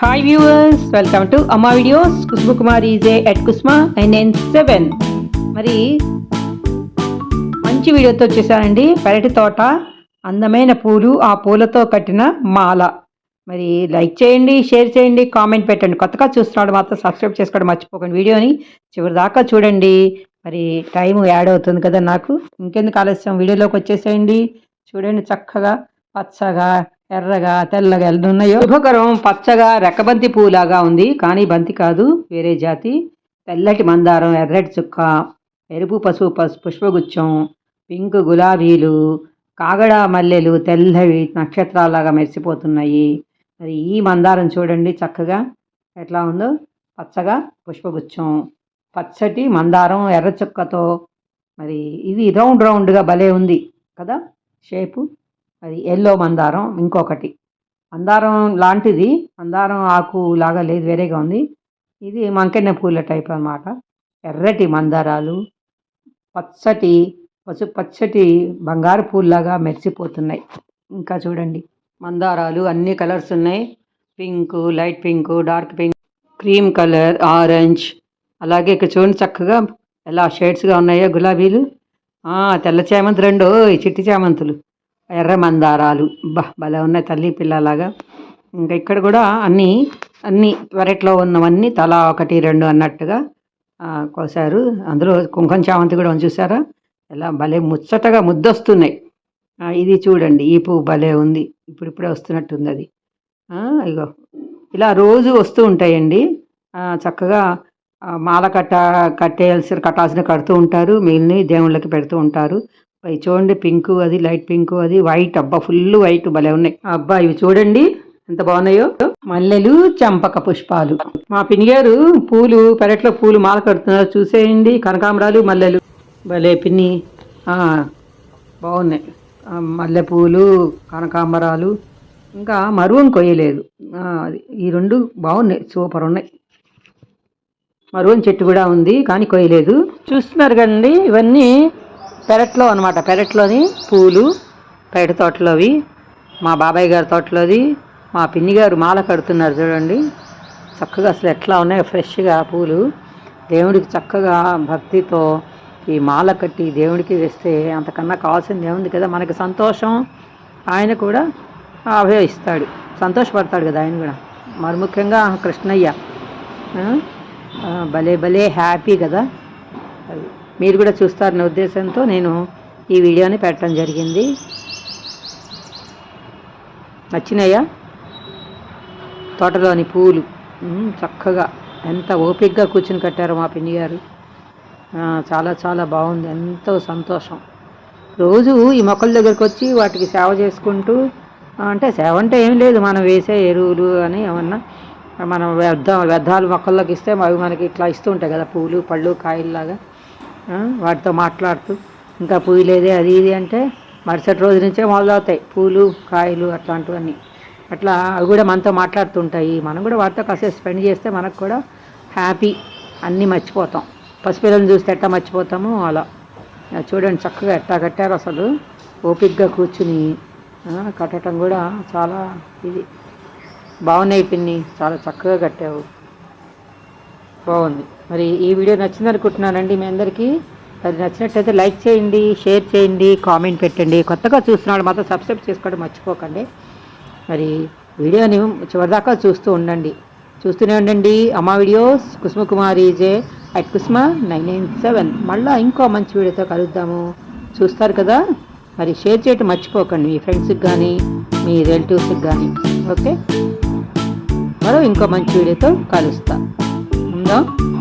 Hi viewers welcome to Amma videos Kusuma Kumar EJ at కుస్మా and నేను seven మరి మంచి వీడియోతో వచ్చేసానండి పెరటి తోట అందమైన పూలు ఆ పూలతో కట్టిన మాల మరి లైక్ చేయండి షేర్ చేయండి కామెంట్ పెట్టండి కొత్తగా చూస్తున్నాడు మాత్రం సబ్స్క్రైబ్ చేసుకోవడం మర్చిపోకండి వీడియోని చివరి దాకా చూడండి మరి టైం యాడ్ అవుతుంది కదా నాకు ఇంకెందుకు ఆలస్యం వీడియోలోకి వచ్చేసేయండి చూడండి చక్కగా పచ్చగా ఎర్రగా తెల్లగా ఎల్లున్నాయో శుభకరం పచ్చగా రెక్కబంతి పువ్వులాగా ఉంది. కానీ బంతి కాదు వేరే జాతి. తెల్లటి మందారం ఎర్రటి చుక్క ఎరుపు పసుపు పసు పుష్పగుచ్చం పింక్ గులాబీలు కాగడ మల్లెలు తెల్లవి నక్షత్రాలాగా మెరిసిపోతున్నాయి. మరి ఈ మందారం చూడండి చక్కగా. ఎట్లా ఉందో? పచ్చగా పుష్పగుచ్చం. పచ్చటి మందారం ఎర్ర చుక్కతో. మరి ఇది రౌండ్ రౌండ్గా భలే ఉంది కదా? షేపు? అది ఎల్లో మందారం ఇంకొకటి. మందారం లాంటిది మందారం ఆకు లాగా లేదు వేరేగా ఉంది. ఇది మంకెన్న పూల టైప్ అన్నమాట. ఎర్రటి మందారాలు పచ్చటి పసుపు పచ్చటి బంగారు పూల్లాగా మెరిసిపోతున్నాయి. ఇంకా చూడండి మందారాలు అన్ని కలర్స్ ఉన్నాయి. Pink light pink dark pink cream colour orange. అలాగే ఇక్కడ చూడండి చక్కగా ఎలా షేడ్స్గా ఉన్నాయో గులాబీలు. తెల్ల చామంతి రెండు ఈ చిట్టి చామంతులు. ఎర్ర మందారాలు బా భలే ఉన్నాయి తల్లి పిల్లలాగా. ఇంకా ఇక్కడ కూడా అన్నీ అన్ని పెరట్లో ఉన్నవన్నీ తలా ఒకటి రెండు అన్నట్టుగా కోసారు అందులో కుంకుమ చామంతి కూడా చూసారా? ఎలా భలే ముచ్చటగా ముద్దొస్తున్నాయి. ఇది చూడండి ఈ పువ్వు భలే ఉంది. ఇప్పుడిప్పుడే వస్తున్నట్టుంది అది. ఇగో ఇలా రోజు వస్తూ ఉంటాయండి. చక్కగా మాల కట్ట కట్టేయాల్సిన కట్టాల్సిన కడుతూ ఉంటారు. మిగిలినవి దేవుళ్ళకి పెడుతూ ఉంటారు. అవి చూడండి పింక్ అది లైట్ పింక్ అది వైట్. అబ్బా ఫుల్ వైట్ భలే ఉన్నాయి. అబ్బా ఇవి చూడండి ఎంత బాగున్నాయో. మల్లెలు చంపక పుష్పాలు. మా పినిగారు పూలు పెరట్లో పూలు మాల కడుతున్నారు. చూసేయండి కనకాంబరాలు మల్లెలు. భలే పిన్ని. బాగున్నాయి. మల్లెపూలు కనకాంబరాలు. ఇంకా మరువం కొయ్యలేదు. అది ఈ రెండు బాగున్నాయి సూపర్ ఉన్నాయి. మరువం చెట్టు కూడా ఉంది కానీ కొయ్యలేదు. చూస్తున్నారు కదండి ఇవన్నీ పెరట్లో అనమాట పెరట్లోని పూలు పెరటి తోటలోవి మా బాబాయ్ గారి తోటలోది మా పిన్ని గారు మాల కడుతున్నారు చూడండి. చక్కగా అసలు ఎట్లా ఉన్నాయో ఫ్రెష్గా పూలు. దేవుడికి చక్కగా భక్తితో ఈ మాల కట్టి దేవుడికి వేస్తే అంతకన్నా కావాల్సింది ఏముంది కదా? మనకి సంతోషం. ఆయన కూడా అవే ఇస్తాడు సంతోషపడతాడు కదా ఆయన కూడా. మరి ముఖ్యంగా కృష్ణయ్య. భలే భలే హ్యాపీ కదా. అది. మీరు కూడా చూస్తారనే ఉద్దేశంతో నేను ఈ వీడియోని పెట్టడం జరిగింది. నచ్చినాయా? తోటలోని పూలు. చక్కగా ఎంత ఓపికగా కూర్చుని కట్టారో మా పిన్ని గారు. చాలా చాలా బాగుంది. ఎంతో సంతోషం. రోజు ఈ మొక్కల దగ్గరికి వచ్చి వాటికి సేవ చేసుకుంటూ అంటే సేవ అంటే ఏం లేదు. మనం వేసే ఎరువులు అని ఏమన్నా మనం వ్యర్థ వ్యర్థాలు మొక్కల్లోకి ఇస్తే అవి మనకి ఇట్లా ఇస్తూ ఉంటాయి కదా పూలు పళ్ళు కాయల్లాగా. లాగా వాటితో మాట్లాడుతూ ఇంకా పూయలేదే అది ఇది అంటే మరుసటి రోజు నుంచే మొదలవుతాయి. పూలు కాయలు అట్లాంటివన్నీ. అట్లా అవి కూడా మనతో మాట్లాడుతుంటాయి. మనం కూడా వాటితో కాసేపు స్పెండ్ చేస్తే మనకు కూడా హ్యాపీ. అన్నీ మర్చిపోతాం. పసిపిల్లల్ని చూస్తే ఎట్టా మర్చిపోతామో అలా. చూడండి చక్కగా ఎట్టా కట్టారు అసలు. ఓపిక్గా కూర్చుని కట్టడం కూడా చాలా ఇది. బాగున్నాయి పిన్ని. చాలా చక్కగా కట్టావు. బాగుంది. మరి ఈ వీడియో నచ్చింది అనుకుంటున్నానండి మీ అందరికీ. అది నచ్చినట్లయితే లైక్ చేయండి షేర్ చేయండి కామెంట్ పెట్టండి. కొత్తగా చూస్తున్నాడు మాత్రం సబ్స్క్రైబ్ చేసుకోవడం మర్చిపోకండి. మరి వీడియోని చివరిదాకా చూస్తూ ఉండండి. చూస్తూనే ఉండండి. Amma videos Kusuma Kumari J at Kusuma nine nine seven. మళ్ళీ ఇంకో మంచి వీడియోతో కలుద్దాము. చూస్తారు కదా? మరి షేర్ చేయటం మర్చిపోకండి. మీ ఫ్రెండ్స్కి కానీ మీ రిలేటివ్స్కి కానీ ఓకే? మరో ఇంకో మంచి వీడియోతో కలుస్తాను இருந்தோம்